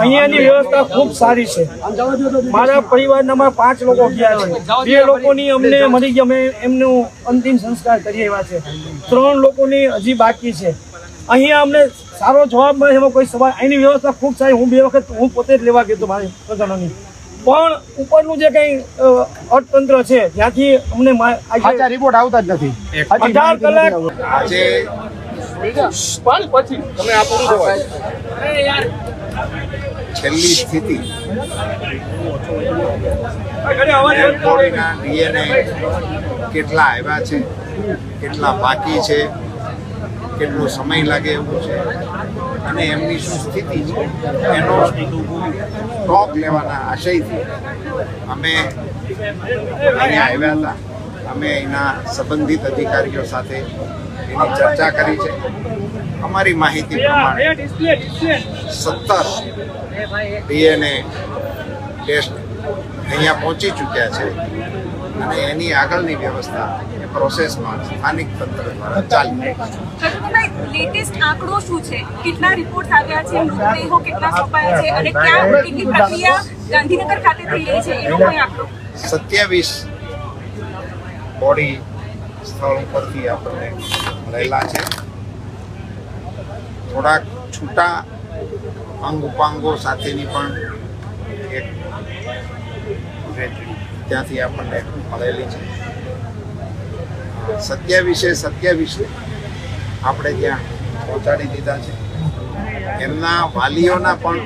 અહીંયાની વ્યવસ્થા ખૂબ સારી છે. મારા પરિવારના પાંચ લોકો ગયા છે. બે લોકોની અમને મળી ગયા. અમે એમનું અંતિમ સંસ્કાર કરી આવ્યા છે. ત્રણ લોકોની હજી બાકી છે. અહીંયા અમને સારો જવાબ મળે એમાં કોઈ સવાલ. અહીંની વ્યવસ્થા ખૂબ સારી. હું બે વખત હું પોતે જ લેવા ગયો મારી સ્વજનોની પણ ઉપરનું જે કંઈ અર્થતંત્ર છે જ્યાંથી અમને રિપોર્ટ આવતા જ નથી. હજી કલાક પછી. તમે આ પૂરું આજે છેલ્લી સ્થિતિ. એરપોર્ટના ડીએનએ કેટલા આવ્યા છે, કેટલા બાકી છે, કેટલો સમય લાગે એવું છે, અને એમની શું સ્થિતિ છે, એનો સ્ટોક લેવાના આશયથી અમે અહીંયા આવ્યા હતા. અમે એના સંબંધિત અધિકારીઓ સાથે એની ચર્ચા કરી છે. અમારી માહિતી પ્રમાણે સત્તર ડીએનએ ટેસ્ટ અહીંયા પહોંચી ચૂક્યા છે. અને એની આગળની વ્યવસ્થા એ પ્રોસેસમાં સ્થાનિક તંત્ર દ્વારા ચાલી રહી લેટેસ્ટ આંકડો શું છે? કેટલા રિપોર્ટ આવ્યા છે? મૃતદેહો કેટલા સોંપાયા છે? અને ક્યાં કેટલી પ્રક્રિયા ગાંધીનગર ખાતે થઈ રહી છે? એનો કોઈ આંકડો? સત્યાવીસ બોડી સ્થળ ઉપરથી આપણને મળેલા છે. થોડાક છૂટા અંગ ઉપાંગો સાથેની પણ એક ત્યાંથી આપણને મળેલી છે. સત્યાવીસે વિશે આપણે ત્યાં પહોંચાડી દીધા છે. એમના વાલીઓના પણ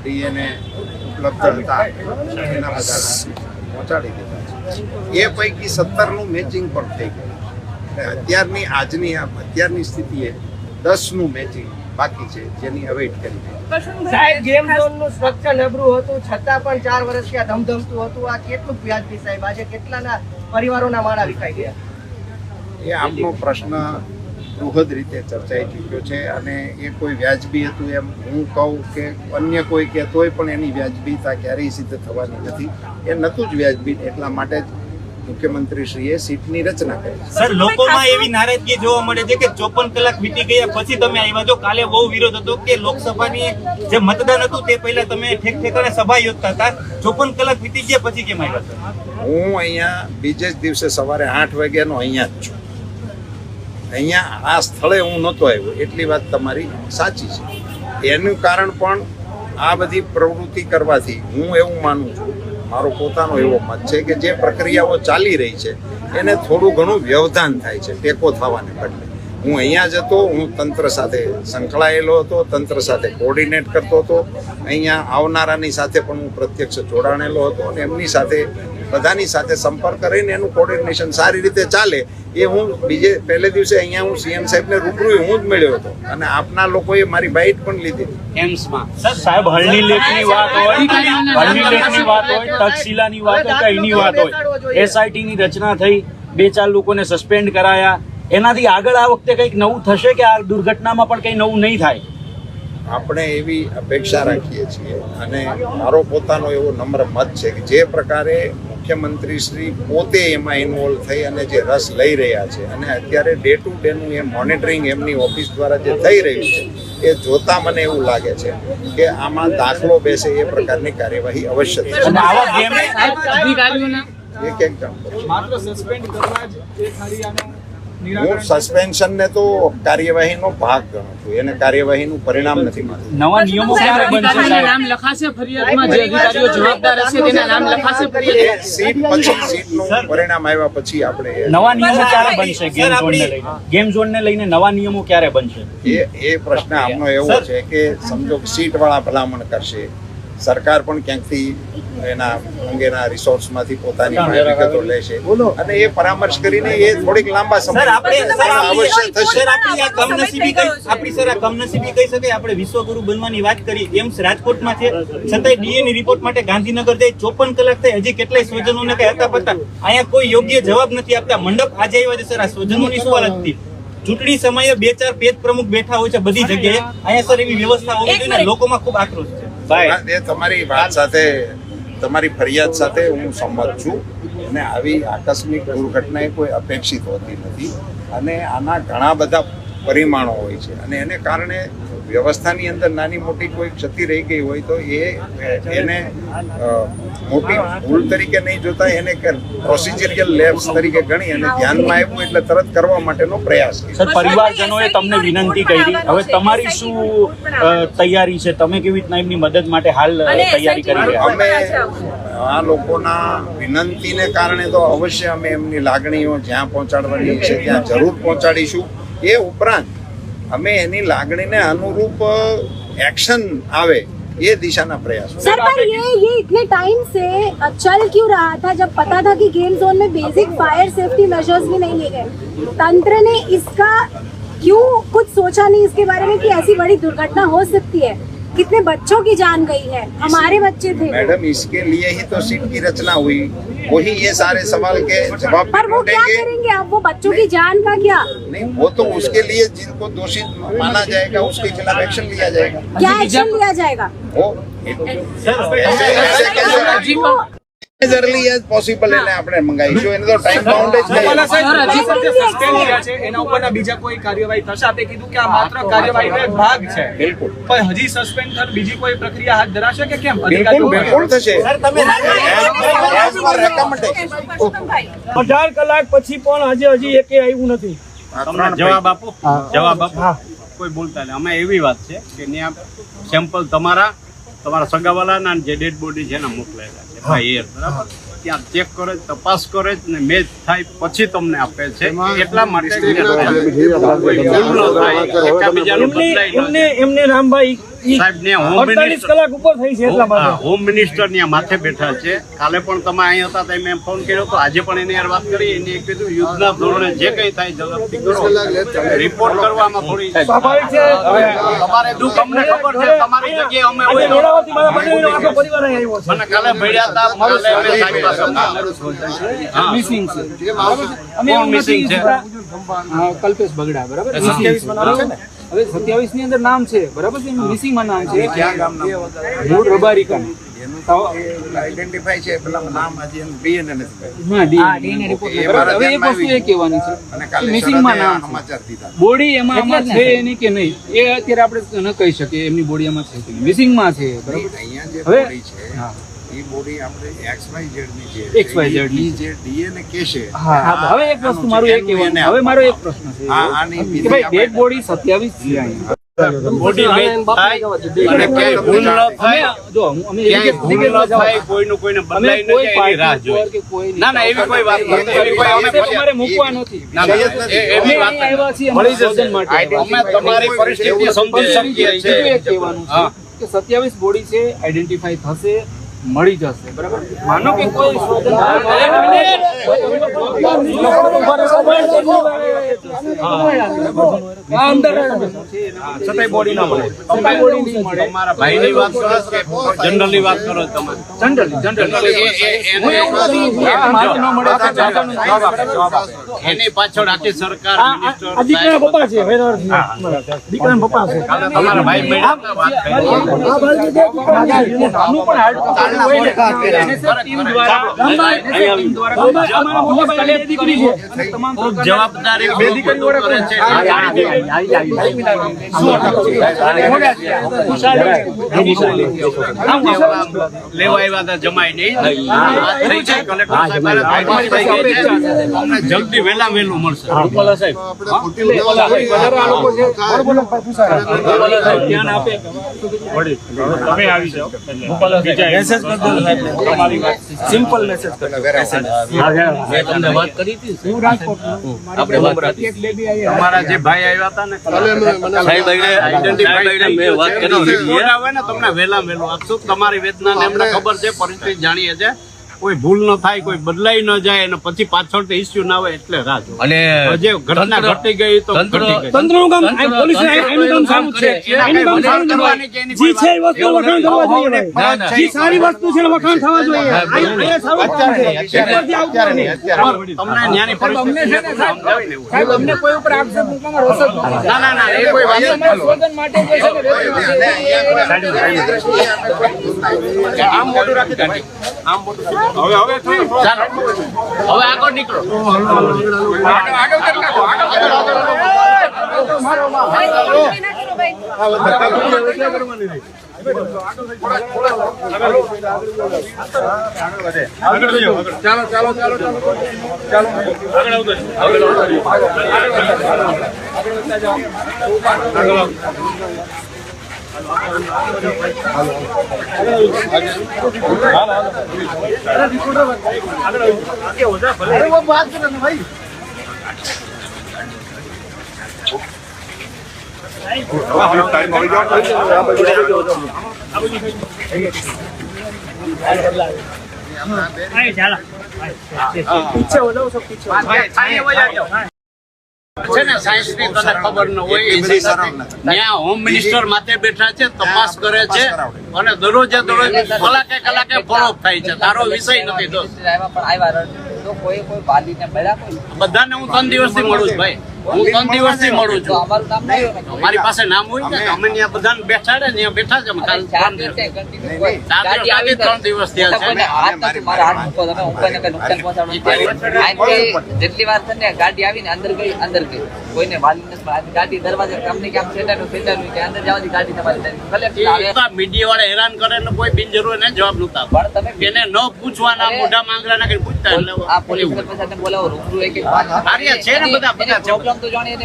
ડીએનએ ઉપલબ્ધ હતા. એના બધા પહોંચાડી દીધા છે. એ પૈકી સત્તરનું મેચિંગ પણ થઈ ગયું અત્યારની આજની અત્યારની સ્થિતિએ દસનું મેચિંગ બાકી છે જેની અવેઇટ કરી સાહેબ ગેમ ઝોનનું સ્ટ્રક્ચર નબળું હતું છતાં પણ ચાર વર્ષથી આ ધમધમતું હતું. આ કેટલું વ્યાજબી સાહેબ? આજે કેટલાના પરિવારોના માળા વિખાઈ ગયા? એ આપનો પ્રશ્ન બૃહદ રીતે ચર્ચાઈ ચૂક્યો છે અને એ કોઈ વ્યાજબી હતું એમ હું કહું કે અન્ય કોઈ કહેતોય પણ એની વ્યાજબીતા ક્યારેય સિદ્ધ થવાની નથી. એ નહોતું જ વ્યાજબી એટલા માટે જ મુખ્યમંત્રીશ્રીએ સીટની રચના કરી. સર લોકોમાં એવી નારાજગી જોવા મળે છે કે ચોપન કલાક વીતી ગયા પછી તમે આવ્યા. છો કાલે બહુ વિરોધ હતો કે લોકસભાની જે મતદાન હતું તે પહેલા તમે ઠેક ઠેકાણે સભા યોજતા હતા. ચોપન કલાક વીતી ગયા પછી કેમ આવ્યા હું અહીંયા બીજે જ દિવસે સવારે આઠ વાગ્યાનો અહીંયા જ છું. અહીંયા આ સ્થળે હું નહોતો આવ્યો. એટલી વાત તમારી સાચી છે. એનું કારણ પણ આ બધી પ્રવૃત્તિ કરવાથી હું એવું માનું છું મારો પોતાનો એવો મત છે કે જે પ્રક્રિયાઓ ચાલી રહી છે, એને થોડું ઘણું વ્યવધાન થાય છે, ટેકો થવાને બદલે. હું અહીંયા જ હતો, હું તંત્ર સાથે સંકળાયેલો હતો, તંત્ર સાથે કોર્ડિનેટ કરતો હતો. અહીંયા આવનારાની સાથે પણ હું પ્રત્યક્ષ જોડાણેલો હતો અને એમની સાથે બધાની સાથે સંપર્ક કરીને એનું કોર્ડિનેશન સારી રીતે ચાલે એ હું બીજે પહેલે દિવસે અહીંયા હું સીએમ સાહેબને રૂબરૂ હું જ મળ્યો હતો. અને આપના લોકોએ મારી બાઇટ પણ લીધી. એમ્સમાં. સાહેબ હળની લેખની વાત હોય હળની લેખની વાત હોય તક્ષશિલાની વાત હોય કઈની વાત હોય. એસઆઈટી ની રચના થઈ બે ચાર લોકોને સસ્પેન્ડ કરાયા. એનાથી આગળ આ વખતે કંઈક નવું થશે કે આ દુર્ઘટનામાં પણ કંઈ નવું નહીં થાય? આપણે એવી અપેક્ષા રાખીએ છીએ અને મારો પોતાનો એવો નમ્ર મત છે કે જે પ્રકારે મુખ્યમંત્રી શ્રી પોતે એમાં ઇન્વોલ્વ થઈ અને જે રસ લઈ રહ્યા છે અને અત્યારે ડે ટુ ડેનું એ મોનિટરિંગ એમની ઓફિસ દ્વારા જે થઈ રહ્યું છે એ જોતા મને એવું લાગે છે કે આમાં દાખલો બેસે એ પ્રકારની કાર્યવાહી અવશ્ય થશે એક એક હું સસ્પેન્શનને તો કાર્યવાહીનો ભાગ ગણું છું. એને કાર્યવાહીનું પરિણામ નથી માનતું નવા નિયમો ક્યારે બનશે નામ લખાશે ફરિયાદમાં જે અધિકારીઓ જવાબદાર હશે તેના નામ લખાશે ફરિયાદ સીટ પછી સીટનું પરિણામ આવ્યા પછી આપણે નવા નિયમો ક્યારે બનશે ગેમ ઝોનને લઈને? ગેમ ઝોનને લઈને નવા નિયમો ક્યારે બનશે? એ એ પ્રશ્ન આમનો એવો છે કે સમજો સીટ વાળા ભલામણ કરશે. સરકાર પણ ક્યાંકથી એના અંગેના રિસોર્સમાંથી પોતાની વિગતો લેશે અને એ પરામર્શ કરીને એ થોડીક લાંબા સમય સર આપણે સર અવશ્ય થશે. આપણી આ કમનસીબી કઈ આપણી સર આ કમનસીબી કહી શકાય આપણે વિશ્વગુરુ બનવાની વાત કરી. એમ્સ રાજકોટમાં છે. છતાંય ડીએનએ રિપોર્ટ માટે ગાંધીનગર જાય ચોપન કલાક થઈ હજી કેટલાય સ્વજનોને કઈ હતા પતા અહીંયા કોઈ યોગ્ય જવાબ નથી આપતા. મંડપ આજે આવ્યા છે સર આ સ્વજનોની શું હાલત હતી? ચૂંટણી સમયે બે ચાર પેજ પ્રમુખ બેઠા હોય છે બધી જગ્યાએ. અહીંયા સર એવી વ્યવસ્થા હોવી જોઈએ લોકોમાં ખૂબ આક્રોશ. છે એ તમારી વાત સાથે, તમારી ફરિયાદ સાથે હું સંમત છું. અને આવી આકસ્મિક દુર્ઘટના કોઈ અપેક્ષિત હોતી નથી. અને આના ઘણા બધા પરિમાણો હોય છે. અને એને કારણે વ્યવસ્થાની અંદર નાની મોટી કોઈ ક્ષતિ રહી ગઈ હોય તો એ એને મોટી ભૂલ તરીકે નહીં જોતા એને પ્રોસિજરિયલ લેબ્સ તરીકે ગણી અને ધ્યાનમાં આવ્યું એટલે તરત કરવા માટેનો પ્રયાસ સર પરિવારજનોએ તમને વિનંતી કરી. હવે તમારી શું તૈયારી છે? તમે કેવી રીતના એમની મદદ માટે હાલ તૈયારી કરી રહ્યા? અમે આ લોકોના વિનંતીને કારણે તો અવશ્ય અમે એમની લાગણીઓ જ્યાં પહોંચાડવાની છે ત્યાં જરૂર પહોંચાડીશું. એ ઉપરાંત અમે એની લાગણીને અનુરૂપ એક્શન આવે એ દિશાના પ્રયાસો सर पर ये ये इतने टाइम से चल क्यों रहा था जब पता था कि गेम जोन में बेसिक फायर सेफ्टी मेजर्स भी नहीं लिए गए तंत्र ने इसका क्यों कुछ सोचा नहीं इसके बारे में कि ऐसी बड़ी दुर्घटना हो सकती है कितने बच्चों की जान गई है? हमारे बच्चे थे। मैडम इसके लिए ही तो सीट की रचना हुई। वही ये सारे सवाल के जवाब पर वो क्या करेंगे? अब वो बच्चों की जान का क्या? नहीं वो तो उसके लिए जिनको दोषी माना जाएगा उसके खिलाफ एक्शन लिया जाएगा। क्या एक्शन लिया जाएगा? वो એઝ અર્લી એઝ પોસિબલ એને આપણે મંગાવીશું એને તો ટાઈમ બાઉન્ડ જ ભોપાલા નહીં સાહેબ, હજી સર, જે સર, સસ્પેન્ડ થયા છે એના ઉપરના બીજા કોઈ કાર્યવાહી થશે આપે કીધું કે આ માત્ર કાર્યવાહીનો એક ભાગ છે બિલકુલ પણ હજી સસ્પેન્ડ થર બીજી કોઈ પ્રક્રિયા હાથ ધરાશે કે કેમ બિલકુલ બિલકુલ થશે સર તમે As per recommendation. પરસોત્તમભાઈ અઢાર કલાક પછી પણ આજે હજી એકે આવ્યું નથી તમને જવાબ આપો જવાબ આપો કોઈ બોલતા નહીં અમે એવી વાત છે કે ત્યાં સેમ્પલ તમારા તમારા સગાવાલાના ના જે ડેડ બોડી છે એના મોકલેલા છે એ. બરાબર? ત્યાં ચેક કરે તપાસ કરે ને મેચ થાય પછી તમને આપે છે. એટલા માટે એમને એમને રામભાઈ સાહેબ ને હોમ મિનિસ્ટર કલાક ઉપર થઈ છે એટલા માટે. હોમ મિનિસ્ટર ને માથે બેઠા છે. કાલે પણ તમે અહીં હતા તો મેં ફોન કર્યો તો આજે પણ એની વાત કરી એને કીધું યુદ્ધના ધોરણે જે કંઈ થાય ઝડપથી કરો. રિપોર્ટ કરવામાં થોડી સ્વાભાવિક છે. તમારે દુઃખ અમને ખબર છે તમારી જગ્યાએ અમે હોય. વેળાવતી મારા બંનેનો આખો પરિવાર આવ્યો છે. મને કાલે હતા સાહેબ પાસે મિસિંગ છે. અમે કોણ છે? કલ્પેશ બગડા બરાબર? હવે સત્યાવીસની અંદર નામ છે બરાબર છે? મિસિંગમાં નામ છે. ક્યાં ગામના મૂળ રબારિકા આઈડેન્ટિફાઈ છે પેલા નામ હજી એનું DNA નથી હા ડીએનએ રિપોર્ટ હવે એક વસ્તુ એ કહેવાની છે. અને કાલે મિસિંગમાં સરહદે નામ છે. સમાચાર દીધા બોડી એમાં આમાં છે એની કે નહીં? એ અત્યારે આપણે ન કહી શકીએ એમની બોડી એમાં છે મિસિંગમાં મિસિંગમાં છે બરાબર? અહીંયા જે બોડી છે હા. એ બોડી આપણે XYZ ની છે XYZ ની. જે DNA કહેશે હા હા, હવે એક વસ્તુ મારું એ કહેવાનું. હવે મારો એક પ્રશ્ન છે. આ આની કે ભાઈ ડેડ બોડી સત્યાવીસ છે અહીંયા. બોડી મેચ થાય અને ક્યાંય ભૂલ ન થાય. જો અમે એવી ભૂલ ન થાય કોઈનું કોઈને બદલાઈ ન જાય એની રાહ પાર્ટી જોઈએ કે કોઈ ના ના એવી કોઈ વાત નથી. એવી કોઈ અમે તમારે મૂકવા નથી. ના ના એ- અમે એવી વાત આવ્યા છીએ અમારા સ્વજન માટે. અમે તમારી પરિસ્થિતિ સમજી શકીએ છીએ એક કહેવાનું છે. કે બોડી છે આઈડેન્ટિફાઈ થશે. મળી જશે. બરાબર? માનો કે કોઈ છતાંય બોડી ના મળે. તમારા ભાઈની વાત કરો કે જનરલની વાત કરો તમે. જનરલી જનરલી એ- એ- એને- માહિતી ન મળે તો જાણવાનું જવાબ આપે, જવાબ આપે. એની પાછળ આખી સરકાર દીકરાના પપ્પા છે. દીકરાના પપ્પા છે. તમારા ભાઈ વાત કરી. લેવા આવ્યા હતા જમાઈ નહીં જલ્દી વહેલા વહેલું મળશે સાહેબ ધ્યાન આપે તમે આવી જાઓ મેસેજ કરી દો તમારી વાત સિમ્પલ મેસેજ કરી દો મેં તમને વાત કરી હતી આપણે વાત કરી તમારા જે ભાઈ આવ્યા હતા ને આઈડેન્ટિફાઈ મેં વાત કરી હોય ને તમને વેલા વહેલું આપશું. તમારી વેદના ને એમને ખબર છે પરિસ્થિતિ જાણીએ છે. કોઈ ભૂલ ન થાય કોઈ બદલાઈ ન જાય અને પછી પાછળથી ઇસ્યુ ના આવે એટલે રાહ જો અને જે ઘટના ઘટી ગઈ તો તંત્રનું કામ પોલીસ એનું કામ સારું છે એનું કામ સારું કરવાની. જી છે એ વસ્તુ વખાણ થવા જોઈએ ભાઈ. ના, ના. જી સારી વસ્તુ છે વખાણ થવા જોઈએ અહીંયા સારું કામ છે અત્યારે નહીં. તમને ન્યાની પરિસ્થિતિ છે ને સાહેબ અમને કોઈ ઉપર આક્ષેપ મૂકવામાં રસ જ નથી ના ના ના એ કોઈ વાત નથી. સ્વજન માટે કોઈ છે ને આમ મોટું રાખી. આમ. હવે હવે ચાલો. હવે આગળ નીકળો. આગળ આગળ કરી નાખો આગળ આગળ આગળ ભાઈ, છે ને સાયન્સની તને ખબર ન હોય ત્યાં હોમ મિનિસ્ટર માથે બેઠા છે તપાસ કરે છે અને દરરોજે દરરોજ કલાકે કલાકે ફોલો થાય છે. તારો વિષય નથી દોસ્ત. બધાને હું ત્રણ દિવસથી મળું છું ભાઈ. હું ત્રણ દિવસથી મળું છું. મારી પાસે નામ હોય ને અમે ત્યાં બધાને બેઠા ને ત્યાં બેઠા છે અમે કાલ ત્રણ દિવસ. જેટલી વાર છે ને ગાડી આવીને અંદર ગઈ અંદર ગઈ. કોઈને વાલી નથી ગાડી દરવાજે કામ નહીં કામ સેટાનું સેટાનું કે અંદર જવાની ગાડી તમારી મીડિયા વાળા હેરાન કરે ને કોઈ બિનજરૂરી ને જવાબ નતા પણ તમે એને ન પૂછવાના મોઢા માંગરા નાખી પૂછતા એટલે આ પોલીસ બોલાવો રૂબરૂ એક એક કાર્ય છે ને બધા બધા પ્રોબ્લેમ તો જાણીએ